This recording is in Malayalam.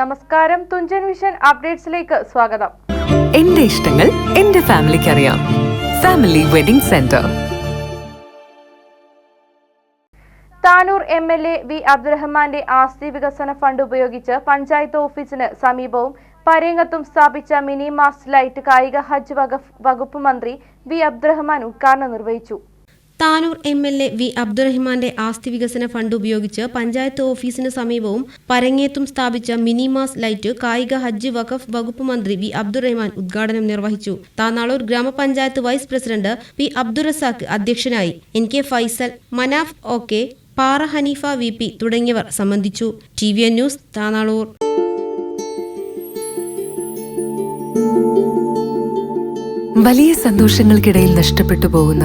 നമസ്കാരം തുഞ്ചൻ വിഷൻ അപ്ഡേറ്റ്സിലേക്ക് സ്വാഗതം. എന്റെ ഇഷ്ടങ്ങൾ എന്റെ ഫാമിലിക്ക് അറിയാം family wedding centre. Tanur M L A V അബ്ദുറഹ്മാന്റെ ആസ്തി വികസന ഫണ്ട് ഉപയോഗിച്ച് പഞ്ചായത്ത് ഓഫീസിന് സമീപവും പരേങ്ങത്തും സ്ഥാപിച്ച മിനി മാസ്റ്റ് ലൈറ്റ് കായിക ഹജ്ജ് വകുപ്പ് വകുപ്പ് മന്ത്രി വി അബ്ദുറഹ്മാൻ ഉദ്ഘാടനം നിർവഹിച്ചു. Tanur M L A V അബ്ദുറഹ്മാന്റെ ആസ്തി വികസന ഫണ്ട് ഉപയോഗിച്ച് പഞ്ചായത്ത് ഓഫീസിന് സമീപവും പരങ്ങേത്തും സ്ഥാപിച്ച മിനിമാസ് ലൈറ്റ് കായിക ഹജ്ജ് വഖഫ് വകുപ്പ് മന്ത്രി വി അബ്ദുറഹ്മാൻ ഉദ്ഘാടനം നിർവഹിച്ചു. താനാളൂർ ഗ്രാമപഞ്ചായത്ത് വൈസ് പ്രസിഡന്റ് പി അബ്ദുറസാഖ് അധ്യക്ഷനായി N K Faisal Manaf O K പാറ ഹനീഫ വി പി തുടങ്ങിയവർ സംബന്ധിച്ചു. T V N news Tanalur വലിയ സന്തോഷങ്ങൾക്കിടയിൽ നഷ്ടപ്പെട്ടു പോകുന്ന